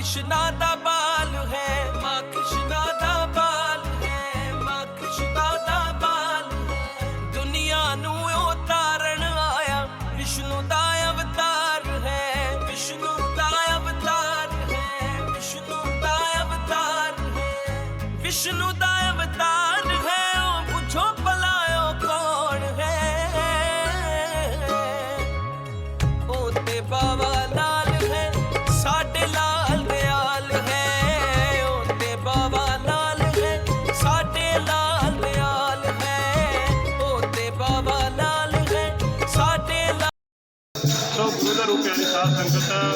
ਕ੍ਰਿਸ਼ਨਾ ਦਾ ਬਾਲ ਹੈ, ਮਾਂ ਕ੍ਰਿਸ਼ਨਾ ਦਾ ਬਾਲ ਹੈ, ਮਾਂ ਕ੍ਰਿਸ਼ਨਾ ਦਾ ਬਾਲ ਹੈ। ਦੁਨੀਆ ਨੂੰ ਉਹ ਤਾਰਨ ਆਇਆ, ਵਿਸ਼ਨੂੰ ਦਾ ਅਵਤਾਰ ਹੈ, ਵਿਸ਼ਨੂੰ ਦਾ ਅਵਤਾਰ ਹੈ, ਵਿਸ਼ਨੂੰ ਦਾ ਅਵਤਾਰ ਹੈ। ਵਿਸ਼ਨੂੰ ਦਾ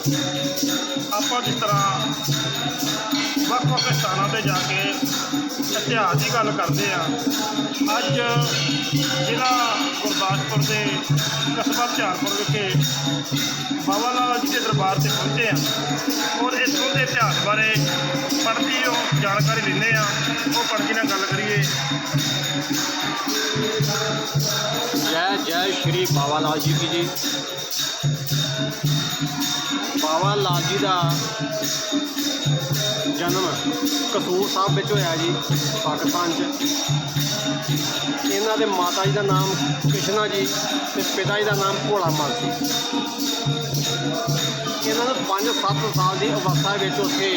ਆਪਾਂ ਜਿਸ ਤਰ੍ਹਾਂ ਵੱਖ ਵੱਖ ਸਥਾਨਾਂ ਤੇ ਜਾ ਕੇ ਇਤਿਹਾਸ ਦੀ ਗੱਲ ਕਰਦੇ ਆ ਅੱਜ ਜ਼ਿਲ੍ਹਾ ਗੁਰਦਾਸਪੁਰ ਦੇ ਕਸਬਾ ਹੁਸ਼ਿਆਰਪੁਰ ਵਿਖੇ ਬਾਬਾ ਲਾਲ ਜੀ ਦੇ ਦਰਬਾਰ ਤੇ ਪਹੁੰਚੇ ਆ ਔਰ ਇਸ ਦੇ ਇਤਿਹਾਸ ਬਾਰੇ ਪੜ੍ਹਦੀ ਉਹ ਜਾਣਕਾਰੀ ਲੈਂਦੇ ਆ ਉਹ ਪੜ੍ਹਦੀ ਨਾਲ ਗੱਲ ਕਰੀਏ। ਜੈ ਜੈ ਸ਼੍ਰੀ ਬਾਬਾ ਲਾਲ ਜੀ ਕੀ ਜੀ। ਬਾਬਾ ਲਾਲ ਜੀ ਦਾ ਜਨਮ ਕਸੂਰ ਸਾਹਿਬ ਵਿੱਚ ਹੋਇਆ ਜੀ, ਪਾਕਿਸਤਾਨ 'ਚ। ਇਹਨਾਂ ਦੇ ਮਾਤਾ ਜੀ ਦਾ ਨਾਮ ਕ੍ਰਿਸ਼ਨਾ ਜੀ ਤੇ ਪਿਤਾ ਜੀ ਦਾ ਨਾਮ ਭੋਲਾ ਮਲ ਸੀ। ਇਹਨਾਂ ਨੂੰ 5-7 ਸਾਲ ਦੀ ਅਵਸਥਾ ਵਿੱਚ ਉੱਥੇ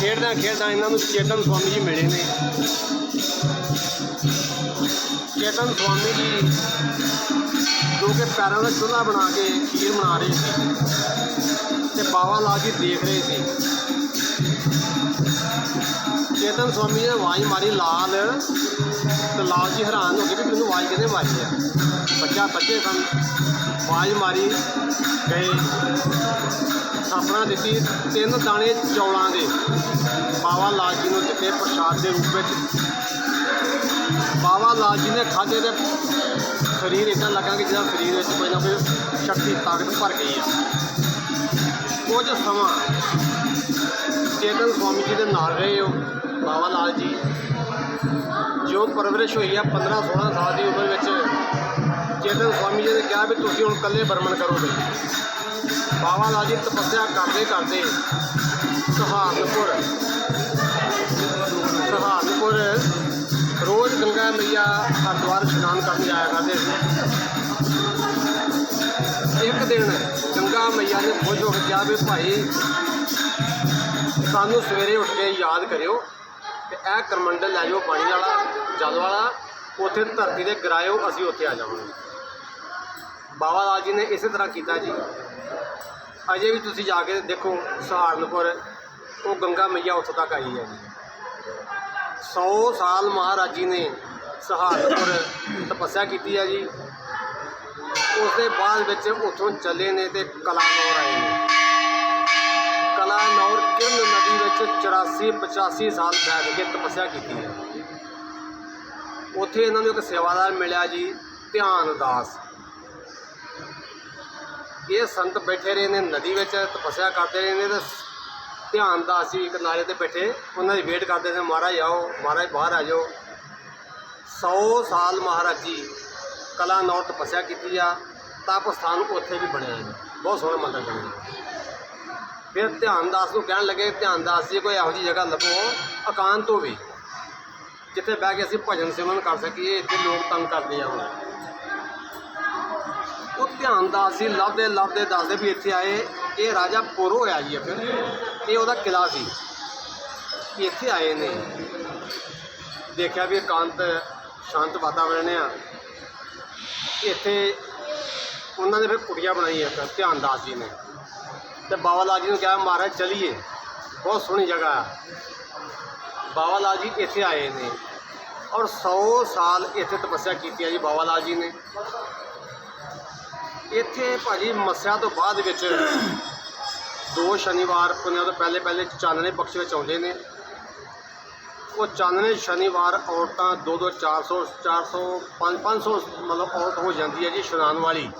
ਖੇਡਦਿਆਂ ਖੇਡਦਿਆਂ ਇਹਨਾਂ ਨੂੰ ਚੇਤਨ ਸਵਾਮੀ ਜੀ ਮਿਲੇ ਨੇ। ਚੇਤਨ ਸਵਾਮੀ ਜੀ ਜੋ ਕਿ ਪੈਰਾਂ ਦਾ ਚੁੱਲ੍ਹਾ ਬਣਾ ਕੇ ਖੀਰ ਬਣਾ ਰਹੇ ਸੀ ਤੇ ਬਾਬਾ ਲਾਲ ਜੀ ਦੇਖ ਰਹੇ ਸੀ। ਚੇਤਨ ਸਵਾਮੀ ਨੇ ਆਵਾਜ਼ ਮਾਰੀ ਲਾਲ ਤੇ ਲਾਲ ਜੀ ਹੈਰਾਨ ਹੋ ਗਏ ਵੀ ਮੈਨੂੰ ਆਵਾਜ਼ ਕਿਹਨੇ ਮਾਰੀ ਆ। ਬੱਚਾ ਬੱਚੇ ਸਨ। ਆਵਾਜ਼ ਮਾਰੀ ਗਏ। ਥਾਪਣਾ ਦਿੱਤੀ ਤਿੰਨ ਦਾਣੇ ਚੌਲਾਂ ਦੇ। ਬਾਬਾ ਲਾਲ ਜੀ ਨੂੰ ਦਿੱਤੇ ਪ੍ਰਸ਼ਾਦ ਦੇ ਰੂਪ ਵਿੱਚ। ਬਾਬਾ ਲਾਲ ਜੀ ਨੇ ਖਾਧੇ ਤੇ ਸਰੀਰ ਇਦਾਂ ਲੱਗਾ ਕਿ ਜਿਹਦਾ ਸਰੀਰ ਵਿੱਚ ਕੋਈ ਨਾ ਕੋਈ ਸ਼ਕਤੀ, ਤਾਕਤ ਭਰ ਗਈ ਹੈ। ਕੁਝ ਸਮਾਂ ਚੇਤਨ ਸਵਾਮੀ ਜੀ ਦੇ ਨਾਲ ਰਹੇ ਹੋ, ਬਾਬਾ ਲਾਲ ਜੀ, ਜੋ ਪਰਵਰਿਸ਼ ਹੋਈ ਆ 15 16 ਸਾਲ ਦੀ ਉਮਰ ਵਿੱਚ। ਚੇਤਨ ਸਵਾਮੀ ਜੀ ਨੇ ਕਿਹਾ ਵੀ ਤੁਸੀਂ ਹੁਣ ਇਕੱਲੇ ਬਰਮਨ ਕਰੋਗੇ। ਬਾਬਾ ਲਾਲ ਜੀ ਤਪੱਸਿਆ ਕਰਦੇ ਕਰਦੇ ਸਹਾਰਨਪੁਰ ਸਹਾਰਨਪੁਰ ਰੋਜ਼ ਗੰਗਾ ਮਈਆ ਹਰਿਦੁਆਰ ਇਸ਼ਨਾਨ ਕਰਨ ਜਾਇਆ ਕਰਦੇ ਸੀ। ਇੱਕ ਦਿਨ ਗੰਗਾ ਮਈਆ ਨੇ ਖੁਸ਼ ਹੋ ਕੇ ਕਿਹਾ ਵੀ ਭਾਈ, ਸਾਨੂੰ ਸਵੇਰੇ ਉੱਠ ਕੇ ਯਾਦ ਕਰਿਓ ਤੇ ਇਹ ਕਰਮੰਡਲ ਲੈ ਜਾਓ ਪਾਣੀ ਵਾਲਾ, ਜਲ ਵਾਲਾ, ਉੱਥੇ ਧਰਤੀ ਦੇ ਗਰਾਇਓ, ਅਸੀਂ ਉੱਥੇ ਆ ਜਾਵਾਂਗੇ। ਬਾਬਾ ਲਾਲ ਜੀ ਨੇ ਇਸੇ ਤਰ੍ਹਾਂ ਕੀਤਾ ਜੀ। ਅਜੇ ਵੀ ਤੁਸੀਂ ਜਾ ਕੇ ਦੇਖੋ ਸਹਾਰਨਪੁਰ, ਉਹ ਗੰਗਾ ਮਈਆ ਉੱਥੋਂ ਤੱਕ ਆਈ ਹੈ ਜੀ। 100 ਸਾਲ ਮਹਾਰਾਜ ਜੀ ਨੇ ਸਹਾਰਨਪੁਰ ਤਪੱਸਿਆ ਕੀਤੀ ਹੈ ਜੀ। ਉਸ ਦੇ ਬਾਅਦ ਵਿੱਚ ਉੱਥੋਂ ਚੱਲੇ ਨੇ ਤੇ ਕਲਾਨੌਰ ਆਏ ਨੇ। ਕਲਾਨੌਰ ਕਿਰਨ ਨਦੀ ਵਿੱਚ 84 85 ਸਾਲ ਬੈਠ ਕੇ ਤਪੱਸਿਆ ਕੀਤੀ ਹੈ। ਉੱਥੇ ਇਹਨਾਂ ਨੂੰ ਇੱਕ ਸੇਵਾਦਾਰ ਮਿਲਿਆ ਜੀ, ਧਿਆਨ ਦਾਸ। ਇਹ ਸੰਤ ਬੈਠੇ ਰਹੇ ਨੇ, ਨਦੀ ਵਿੱਚ ਤਪੱਸਿਆ ਕਰਦੇ ਰਹੇ ਨੇ ਤੇ ਧਿਆਨ ਦਾਸ ਜੀ ਇੱਕ ਨਾਲੇ ਤੇ ਬੈਠੇ। ਉਹਨਾਂ ਦੀ ਵੇਟ ਕਰਦੇ ਨੇ, ਮਹਾਰਾਜ ਆਓ, ਮਹਾਰਾਜ ਬਾਹਰ ਆ ਜਾਓ। 100 ਸਾਲ ਮਹਾਰਾਜ ਜੀ ਕਲਾ ਨੌਰ ਤਪੱਸਿਆ ਕੀਤੀ ਆ ਤਪ ਸਥਾਨ ਉੱਥੇ ਵੀ ਬਣਿਆ ਹੈ ਬਹੁਤ ਸੋਹਣਾ ਮੰਦਰ ਬਣਿਆ ਫਿਰ ਧਿਆਨ ਦਾਸ ਨੂੰ ਕਹਿਣ ਲੱਗੇ, ਧਿਆਨ ਦਾਸ ਜੀ, ਕੋਈ ਇਹੋ ਜਿਹੀ ਜਗ੍ਹਾ ਲੱਭੋ, ਇਕਾਂਤ ਹੋਵੇ, ਜਿੱਥੇ ਬਹਿ ਕੇ ਅਸੀਂ ਭਜਨ ਸਿਮਰਨ ਕਰ ਸਕੀਏ, ਇੱਥੇ ਲੋਕ ਤੰਗ ਕਰਦੇ ਆ ਹੁਣ। ਉਹ ਧਿਆਨ ਦਾਸ ਜੀ ਲੱਭਦੇ ਲੱਭਦੇ ਦੱਸਦੇ ਵੀ ਇੱਥੇ ਆਏ, ਇਹ ਰਾਜਾ ਪੁਰ ਹੋਇਆ ਜੀ ਫਿਰ ਇਹ ਉਹਦਾ ਕਿਲਾ ਸੀ। ਇੱਥੇ ਆਏ ਨੇ। ਦੇਖਿਆ ਵੀ ਇਕਾਂਤ ਸ਼ਾਂਤ ਵਾਤਾਵਰਣ ਆ। ਇੱਥੇ ਉਹਨਾਂ ਨੇ ਫਿਰ ਕੁਟੀਆ ਬਣਾਈ ਇੱਕ ਧਿਆਨ ਦਾਸ ਜੀ ਨੇ। ਤੇ ਬਾਬਾ ਲਾਲ ਜੀ ਨੂੰ ਕਿਹਾ, ਮਹਾਰਾਜ, ਚਲੀਏ। ਬਹੁਤ ਸੋਹਣੀ ਜਗ੍ਹਾ ਆ। ਬਾਬਾ ਲਾਲ ਜੀ ਇੱਥੇ ਆਏ ਨੇ। ਔਰ 100 ਸਾਲ ਇੱਥੇ ਤਪੱਸਿਆ ਕੀਤੀ ਹੈ ਜੀ ਬਾਬਾ ਲਾਲ ਜੀ ਨੇ। ਇੱਥੇ ਭਾਜੀ ਮੱਸਿਆ ਤੋਂ ਬਾਅਦ ਵਿੱਚ ਦੋ ਸ਼ਨੀਵਾਰ, ਪੁੰਨਿਆ ਤੋਂ ਪਹਿਲੇ ਪਹਿਲੇ ਚਾਨਣੇ ਪਕਸ਼ ਵਿੱਚ ਆਉਂਦੇ ਨੇ। ਉਹ ਚਾਨਣੇ ਸ਼ਨੀਵਾਰ ਔਰਤਾਂ 2 2 400 400 5 500 ਮਤਲਬ ਔਰਤ ਹੋ ਜਾਂਦੀ ਹੈ ਜੀ ਇਸ਼ਨਾਨ ਵਾਲੀ।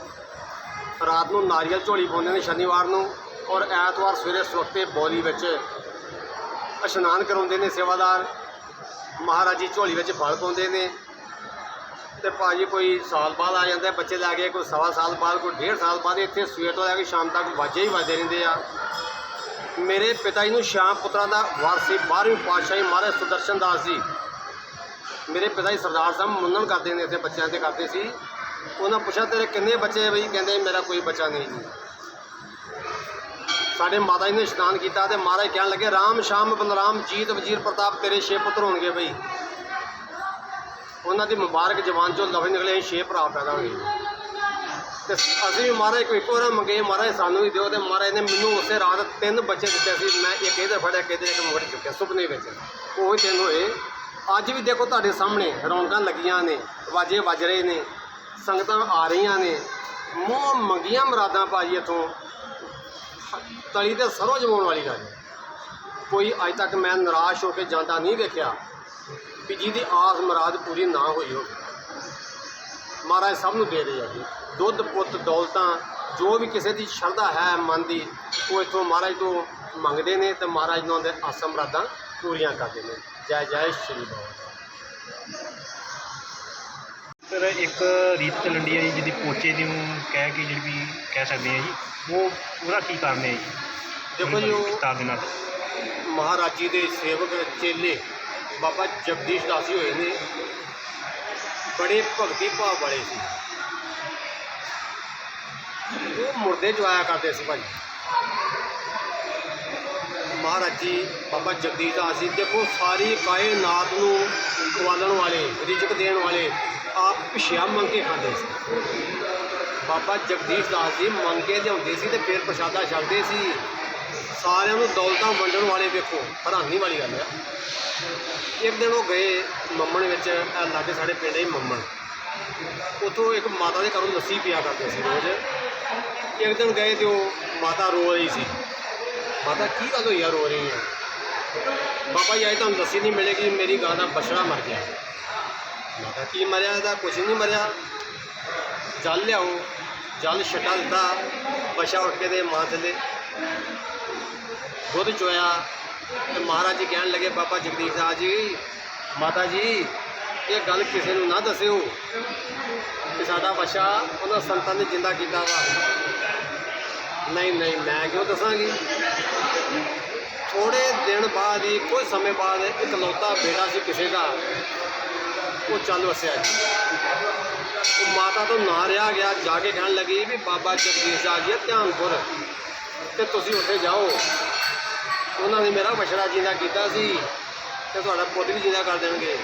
ਰਾਤ ਨੂੰ ਨਾਰੀਅਲ ਝੋਲੀ ਪਾਉਂਦੇ ਨੇ ਸ਼ਨੀਵਾਰ ਨੂੰ ਔਰ ਐਤਵਾਰ ਸਵੇਰੇ ਸਵਖਤੇ ਬੌਲੀ ਵਿੱਚ ਇਸ਼ਨਾਨ ਕਰਾਉਂਦੇ ਨੇ ਸੇਵਾਦਾਰ। ਮਹਾਰਾਜ ਜੀ ਝੋਲੀ ਵਿੱਚ ਫਲ ਪਾਉਂਦੇ ਨੇ। ਤੇ ਭਾਜੀ ਕੋਈ ਸਾਲ ਬਾਅਦ ਆ ਜਾਂਦਾ ਬੱਚੇ ਲੈ ਕੇ ਕੋਈ ਸਵਾ ਸਾਲ ਬਾਅਦ, ਕੋਈ ਡੇਢ ਸਾਲ ਬਾਅਦ ਇੱਥੇ ਸਵੇਰ ਤੋਂ ਲੈ ਕੇ ਸ਼ਾਮ ਤੱਕ ਵਾਜੇ ਹੀ ਵੱਜਦੇ ਰਹਿੰਦੇ ਆ। ਮੇਰੇ ਪਿਤਾ ਜੀ ਨੂੰ ਸ਼ਾਮ ਪੁੱਤਰਾਂ ਦਾ ਵਾਰਸੀ 12ਵੀਂ ਪਾਤਸ਼ਾਹੀ ਮਹਾਰਾਜ ਸੁਦਰਸ਼ਨ ਦਾਸ ਜੀ। ਮੇਰੇ ਪਿਤਾ ਜੀ ਸਰਦਾਰ ਸਾਹਿਬ ਮੁੰਨਣ ਕਰਦੇ ਨੇ ਇੱਥੇ, ਬੱਚਿਆਂ ਤੇ ਕਰਦੇ ਸੀ। ਉਹਨਾਂ ਪੁੱਛਿਆ, ਤੇਰੇ ਕਿੰਨੇ ਬੱਚੇ ਬਈ? ਕਹਿੰਦੇ, ਮੇਰਾ ਕੋਈ ਬੱਚਾ ਨਹੀਂ ਜੀ। ਸਾਡੇ ਮਾਤਾ ਜੀ ਨੇ ਇਸ਼ਨਾਨ ਕੀਤਾ ਤੇ ਮਹਾਰਾਜ ਕਹਿਣ ਲੱਗੇ, ਰਾਮ ਸ਼ਾਮ ਬਲਰਾਮ, ਜੀਤ ਵਜ਼ੀਰ ਪ੍ਰਤਾਪ, ਤੇਰੇ ਛੇ ਪੁੱਤਰ ਹੋਣਗੇ ਬਈ। ਉਹਨਾਂ ਦੀ ਮੁਬਾਰਕ ਜਵਾਨ ਚੋਂ ਲਵੇ ਨਿਕਲੇ ਛੇ ਭਰਾ ਪੈਦਾ ਹੋਏ। ਤੇ ਅਸੀਂ ਵੀ ਮਹਾਰਾਜ ਕੋਈ ਇੱਕ ਵਾਰ ਮੰਗੇ, ਮਹਾਰਾਜ ਸਾਨੂੰ ਵੀ ਦਿਓ ਤੇ ਮਹਾਰਾਜ ਨੇ ਮੈਨੂੰ ਉਸੇ ਰਾਤ ਤਿੰਨ ਬੱਚੇ ਦਿੱਤੇ ਸੀ, ਮੈਂ ਇੱਕ ਇਹਦੇ ਫੜਿਆ ਕਿਤੇ ਇੱਕ ਮੁੰਡੇ ਚੁੱਕਿਆ, ਸੁਪਨੇ ਵਿੱਚ। ਉਹ ਤਿੰਨ ਹੋਏ। ਅੱਜ ਵੀ ਦੇਖੋ ਤੁਹਾਡੇ ਸਾਹਮਣੇ ਰੌਣਕਾਂ ਲੱਗੀਆਂ ਨੇ ਵਾਜੇ ਵੱਜ ਰਹੇ ਨੇ, ਸੰਗਤਾਂ ਆ ਰਹੀਆਂ ਨੇ। ਮੂੰਹ ਮੰਗੀਆਂ ਮੁਰਾਦਾਂ ਭਾਜੀ ਇੱਥੋਂ। ਤਲੀ ਤੇ ਸਰੋਂ ਜਮਾਉਣ ਵਾਲੀ ਗੱਲ। ਕੋਈ ਅੱਜ ਤੱਕ ਮੈਂ ਨਿਰਾਸ਼ ਹੋ ਕੇ ਜਾਂਦਾ ਨਹੀਂ ਵੇਖਿਆ ਵੀ ਜਿਹਦੀ ਆਸ ਮੁਰਾਦ ਪੂਰੀ ਨਾ ਹੋਈ ਹੋਵੇ। ਮਹਾਰਾਜ ਸਭ ਨੂੰ ਦੇ ਰਹੇ ਆ ਜੀ। ਦੁੱਧ ਪੁੱਤ ਦੌਲਤਾਂ ਜੋ ਵੀ ਕਿਸੇ ਦੀ ਸ਼ਰਧਾ ਹੈ ਮਨ ਦੀ ਉਹ ਇੱਥੋਂ ਮਹਾਰਾਜ ਤੋਂ ਮੰਗਦੇ ਨੇ ਤੇ ਮਹਾਰਾਜ ਨੂੰ ਉਹਦੇ ਆਸਾਂ ਮੁਰਾਦਾਂ ਪੂਰੀਆਂ ਕਰਦੇ ਨੇ। ਜੈ ਜੈ ਸ਼੍ਰੀ ਬਾਬਾ ਸਰ ਇੱਕ ਰੀਤ ਚੱਲਣ ਡਈ ਹੈ ਜੀ ਜਿਹਦੀ ਪੋਚੇ ਨੂੰ ਕਹਿ ਕੇ ਜਿਹੜੀ ਵੀ ਕਹਿ ਸਕਦੇ ਆ ਜੀ ਉਹ ਉਹਦਾ ਕੀ ਕਾਰਨ ਹੈ ਜੀ? ਦੇਖੋ ਜੀ ਉਹ ਵਿਸਤਾਰ ਦੇ ਨਾਲ। ਮਹਾਰਾਜ ਦੇ ਸੇਵਕ ਚੇਲੇ ਬਾਬਾ ਜਗਦੀਸ਼ ਦਾਸੀ ਹੋਏ ਨੇ। ਬੜੇ ਭਗਤੀ ਭਾਵ ਵਾਲੇ ਸੀ। ਉਹ ਮੁਰਦੇ ਜਵਾਇਆ ਕਰਦੇ ਸੀ ਭਾਈ ਮਹਾਰਾਜ ਜੀ, ਬਾਬਾ ਜਗਦੀਸ਼ ਦਾਸ ਜੀ, ਦੇਖੋ ਸਾਰੀ ਕਾਇਨਾਤ ਨੂੰ ਖਵਾਲਣ ਵਾਲੇ, ਰਿਜ਼ਕ ਦੇਣ ਵਾਲੇ, ਆਪ ਪਿਛਿਆ ਮੰਗ ਕੇ ਖਾਂਦੇ ਸੀ। ਬਾਬਾ ਜਗਦੀਸ਼ ਦਾਸ ਜੀ ਮੰਗ ਕੇ ਲਿਆਉਂਦੇ ਸੀ ਤੇ ਫਿਰ ਪ੍ਰਸ਼ਾਦਾ ਛਕਦੇ ਸੀ। ਸਾਰਿਆਂ ਨੂੰ ਦੌਲਤਾਂ ਵੰਡਣ ਵਾਲੇ ਵੇਖੋ, ਹੈਰਾਨੀ ਵਾਲੀ ਗੱਲ ਹੈ ਇੱਕ ਦਿਨ ਉਹ ਗਏ ਮੰਮਣ ਵਿੱਚ, ਇਹ ਲਾਗੇ ਸਾਡੇ ਪਿੰਡ ਹੀ ਮੰਮਣ। ਉੱਥੋਂ ਇੱਕ ਮਾਤਾ ਦੇ ਘਰੋਂ ਲੱਸੀ ਪਿਆ ਕਰਦੇ ਸੀ ਰੋਜ਼। ਇੱਕ ਦਿਨ ਗਏ ਤੇ ਉਹ ਮਾਤਾ ਰੋ ਰਹੀ ਸੀ। ਮਾਤਾ, ਕੀ ਗੱਲ ਹੋਈ ਆ, ਰੋ ਰਹੀ ਹੈ ਬਾਬਾ ਜੀ, ਅੱਜ ਤੁਹਾਨੂੰ ਲੱਸੀ ਨਹੀਂ ਮਿਲੇਗੀ, ਮੇਰੀ ਗਾਂ ਦਾ ਬਛੜਾ ਮਰ ਗਿਆ। ਮਾਤਾ, ਕੀ ਮਰਿਆ ਇਹਦਾ? ਕੁਝ ਨਹੀਂ ਮਰਿਆ। ਜਲ ਲਿਆਓ, ਜਲ ਛਟਾ ਦਿੱਤਾ, ਬਛਾ ਉੱਠ ਕੇ ਦੇ ਮਾਂ ਥੱਲੇ। ਦੁੱਧ ਚੋਇਆ ਤੇ ਮਹਾਰਾਜ ਜੀ ਕਹਿਣ ਲੱਗੇ, ਬਾਬਾ ਜਗਦੀਸ਼ ਦਾਸ ਜੀ, ਮਾਤਾ ਜੀ, ਇਹ ਗੱਲ ਕਿਸੇ ਨੂੰ ਨਾ ਦੱਸਿਓ ਕਿ ਸਾਡਾ ਬਸ਼ਾ ਉਹਨਾਂ ਸੰਤਾਂ ਨੇ ਜਿੰਦਾ ਕੀਤਾ ਵਾ। ਨਹੀਂ ਨਹੀਂ, ਮੈਂ ਕਿਉਂ ਦੱਸਾਂਗੀ? ਥੋੜੇ ਦਿਨ ਬਾਅਦ ਹੀ, ਕੁਝ ਸਮੇਂ ਬਾਅਦ ਇਕਲੌਤਾ ਬੇਟਾ ਸੀ ਕਿਸੇ ਦਾ, ਉਹ ਚੱਲ ਵਸਿਆ ਉਹ ਮਾਤਾ ਤੋਂ ਨਾ ਰਿਹਾ ਗਿਆ, ਜਾ ਕੇ ਕਹਿਣ ਲੱਗੀ ਵੀ ਬਾਬਾ ਜਗਦੀਸ਼ ਸਾਹਿਬ ਜੀ ਇਹ ਧਿਆਨਪੁਰ। ਤੇ ਤੁਸੀਂ ਉੱਥੇ ਜਾਓ। ਉਹਨਾਂ ਨੇ ਮੇਰਾ ਬਛੜਾ ਜਿੰਦਾ ਕੀਤਾ ਸੀ ਤੇ ਤੁਹਾਡਾ ਪੁੱਤ ਵੀ ਜਿੰਦਾ ਕਰ ਦੇਣਗੇ।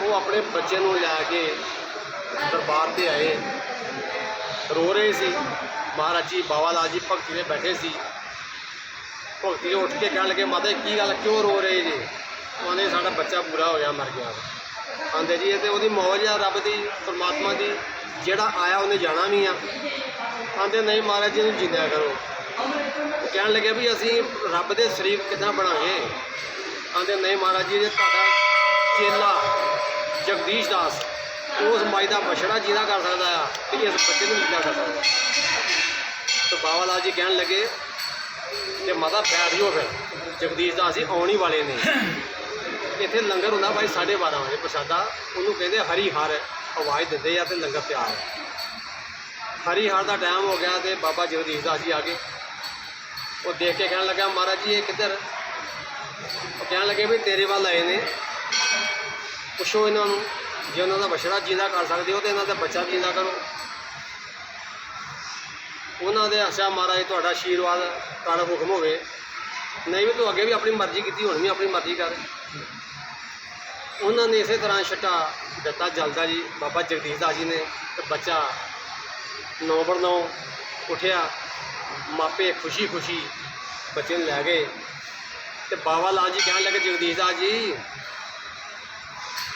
ਉਹ ਆਪਣੇ ਬੱਚੇ ਨੂੰ ਲੈ ਕੇ ਦਰਬਾਰ ਤੇ ਆਏ। ਰੋ ਰਹੇ ਸੀ। ਮਹਾਰਾਜ ਜੀ ਬਾਵਾ ਲਾਲ ਜੀ ਭਗਤੀ ਦੇ ਬੈਠੇ ਸੀ। ਭਗਤੀ ਦੇ ਉੱਠ ਕੇ ਕਹਿਣ ਲੱਗੇ ਮਾਤਾ ਜੀ, ਕੀ ਗੱਲ ਕਿਉਂ ਰੋ ਰਹੇ ਜੀ? ਉਹਨੇ ਸਾਡਾ ਬੱਚਾ ਪੂਰਾ ਹੋ ਗਿਆ ਮਰ ਗਿਆ। ਆਂਦੇ ਜੀ ਇਹ ਤੇ ਉਹਦੀ ਮੌਜ ਆ ਰੱਬ ਦੀ ਪਰਮਾਤਮਾ ਦੀ। ਜਿਹੜਾ ਆਇਆ ਉਹਨੇ ਜਾਣਾ ਵੀ ਆ। ਆਂਦੇ ਨਹੀਂ ਮਹਾਰਾਜ ਜੀ ਨੂੰ ਜਿੰਦਿਆ ਕਰੋ। ਕਹਿਣ ਲੱਗੇ ਵੀ ਅਸੀਂ ਰੱਬ ਦੇ ਸ਼ਰੀਕ ਕਿੱਦਾਂ ਬਣਾਂਗੇ? ਆਂਦੇ ਨਹੀਂ ਮਹਾਰਾਜ ਜੀ, ਇਹ ਤੁਹਾਡਾ ਚੇਲਾ ਜਗਦੀਸ਼ ਦਾਸ, ਉਸ ਮਾਈ ਦਾ ਬਛੜਾ ਜਿਹਦਾ ਕਰ ਸਕਦਾ ਆ ਤੇ ਇਸ ਬੱਚੇ ਨੂੰ ਜਿੰਦਾ ਕਰ ਸਕਦਾ ਤੇ ਬਾਬਾ ਲਾਲ ਜੀ ਕਹਿਣ ਲੱਗੇ ਤੇ ਮਾਤਾ ਬੈਠ ਜਾਓ ਫਿਰ। ਜਗਦੀਸ਼ ਦਾਸ ਜੀ ਆਉਣ ਹੀ ਵਾਲੇ ਨੇ। ਇੱਥੇ ਲੰਗਰ ਹੁੰਦਾ ਭਾਈ 12:30 ਵਜੇ ਪ੍ਰਸ਼ਾਦਾ। ਉਹਨੂੰ ਕਹਿੰਦੇ ਹਰੀ ਹਰ। ਆਵਾਜ਼ ਦਿੰਦੇ ਆ ਤੇ ਲੰਗਰ ਤਿਆਰ ਹੈ ਹਰੀ ਹਰ ਦਾ ਟਾਈਮ ਹੋ ਗਿਆ ਤੇ ਬਾਬਾ ਜਗਦੀਸ਼ ਦਾਸ ਜੀ ਆ ਗਏ। ਉਹ ਦੇਖ ਕੇ ਕਹਿਣ ਲੱਗਾ, ਮਹਾਰਾਜ ਜੀ, ਇਹ ਕਿੱਧਰ? ਉਹ ਕਹਿਣ ਲੱਗੇ ਵੀ ਤੇਰੇ ਵੱਲ ਆਏ ਨੇ। ਪੁੱਛੋ ਇਹਨਾਂ ਨੂੰ, ਜੇ ਉਹਨਾਂ ਦਾ ਬਛੜਾ ਜਿੰਦਾ ਕਰ ਸਕਦੇ ਹੋ ਤੇ ਇਹਨਾਂ ਦਾ ਬੱਚਾ ਵੀ ਜਿੰਦਾ ਕਰੋ। ਉਹਨਾਂ ਦੇ ਆਸ਼ਾ ਮਹਾਰਾਜ, ਤੁਹਾਡਾ ਆਸ਼ੀਰਵਾਦ ਤੁਹਾਡਾ ਹੁਕਮ ਹੋਵੇ। ਨਹੀਂ ਵੀ ਤੂੰ ਅੱਗੇ ਵੀ ਆਪਣੀ ਮਰਜ਼ੀ ਕੀਤੀ, ਹੁਣ ਵੀ ਆਪਣੀ ਮਰਜ਼ੀ ਕਰ। ਉਹਨਾਂ ਨੇ ਇਸੇ ਤਰ੍ਹਾਂ ਛਟਾ ਦਿੱਤਾ ਜਲਦਾ ਜੀ। ਬਾਬਾ ਜਗਦੀਸ਼ ਦਾਸ ਜੀ ਨੇ ਤੇ ਬੱਚਾ ਨੌ ਬਰ ਨੌ ਉਠਿਆ। ਮਾਪੇ ਖੁਸ਼ੀ ਖੁਸ਼ੀ ਬੱਚੇ ਨੂੰ ਲੈ ਗਏ। ਤੇ ਬਾਬਾ ਲਾਲ ਜੀ ਕਹਿਣ ਲੱਗੇ, ਜਗਦੀਸ਼ ਦਾਸ ਜੀ,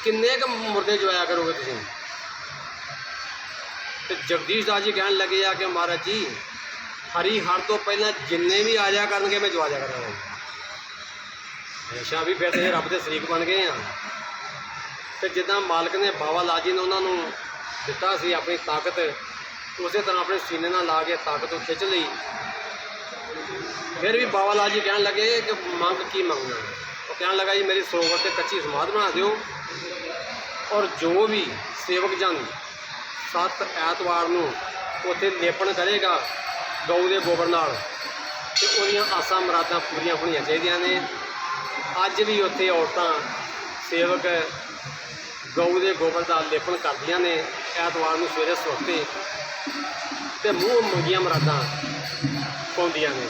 ਕਿੰਨੇ ਕੁ ਮੁਰਦੇ ਜਵਾਇਆ ਕਰੋਗੇ ਤੁਸੀਂ? ਤੇ ਜਗਦੀਸ਼ ਦਾਸ ਜੀ ਕਹਿਣ ਲੱਗੇ ਆ ਕਿ, ਮਹਾਰਾਜ ਜੀ, ਹਰੀ ਹਰ ਤੋਂ ਪਹਿਲਾਂ ਜਿੰਨੇ ਵੀ ਆ ਜਾ ਕਰਨਗੇ, ਮੈਂ ਜਵਾ ਜਾ ਕਰਾਂਗਾ। ਅੱਛਾ ਵੀ ਫਿਰ ਤੇ ਰੱਬ ਦੇ ਸ਼ਰੀਕ ਬਣ ਗਏ ਆ। ਤੇ ਜਿੱਦਾਂ ਮਾਲਕ ਨੇ ਬਾਬਾ ਲਾਲ ਜੀ ਨੇ ਉਹਨਾਂ ਨੂੰ ਦਿੱਤਾ ਸੀ ਆਪਣੀ ਤਾਕਤ, ਉਸੇ ਤਰ੍ਹਾਂ ਆਪਣੇ ਸੀਨੇ ਨਾਲ ਲਾ ਕੇ ਤਾਕਤ ਨੂੰ ਖਿੱਚ ਲਈ। ਫਿਰ ਵੀ ਬਾਬਾ ਲਾਲ ਜੀ ਕਹਿਣ ਲੱਗੇ ਕਿ ਮੰਗ ਕੀ ਮੰਗਣਾ? ਉਹ ਕਹਿਣ ਲੱਗਾ, ਜੀ, ਮੇਰੀ ਸਰੋਵਰ ਤੇ ਕੱਚੀ ਸਮਾਧ ਬਣਾ ਦਿਓ ਔਰ ਜੋ ਵੀ ਸੇਵਕ ਜਨ ਸੱਤ ਐਤਵਾਰ ਨੂੰ ਉੱਥੇ ਲੇਪਣ ਕਰੇਗਾ ਗਊ ਦੇ ਗੋਬਰ ਨਾਲ, ਤੇ ਉਹਦੀਆਂ ਆਸਾਂ ਮੁਰਾਦਾਂ ਪੂਰੀਆਂ ਹੋਣੀਆਂ ਚਾਹੀਦੀਆਂ ਨੇ। ਅੱਜ ਵੀ ਉੱਥੇ ਔਰਤਾਂ ਸੇਵਕ ਗਊ ਦੇ ਗੋਬਰ ਦਾ ਲੇਪਨ ਕਰਦੀਆਂ ਨੇ ਐਤਵਾਰ ਨੂੰ ਸਵੇਰੇ ਸੁੱਤੇ ਤੇ ਮੂੰਹ ਮੰਗੀਆਂ ਮਰਾਦਾਂ ਪਾਉਂਦੀਆਂ ਨੇ।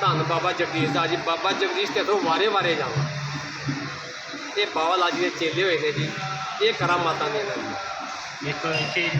ਧੰਨ ਬਾਬਾ ਜਗਦੀਸ਼ ਦਾ ਜੀ। ਬਾਬਾ ਜਗਦੀਸ਼ ਤੇ ਤੋਂ ਵਾਰੇ ਵਾਰੇ ਜਾਵਾਂ। ਇਹ ਬਾਬਾ ਲਾਲ ਜੀ ਦੇ ਚੇਲੇ ਹੋਏ ਨੇ ਜੀ। ਇਹ ਕਰਾਮਾਤਾਂ ਨੇ ਇਹਨਾਂ ਦੀ। ਇੱਕ ਇੱਥੇ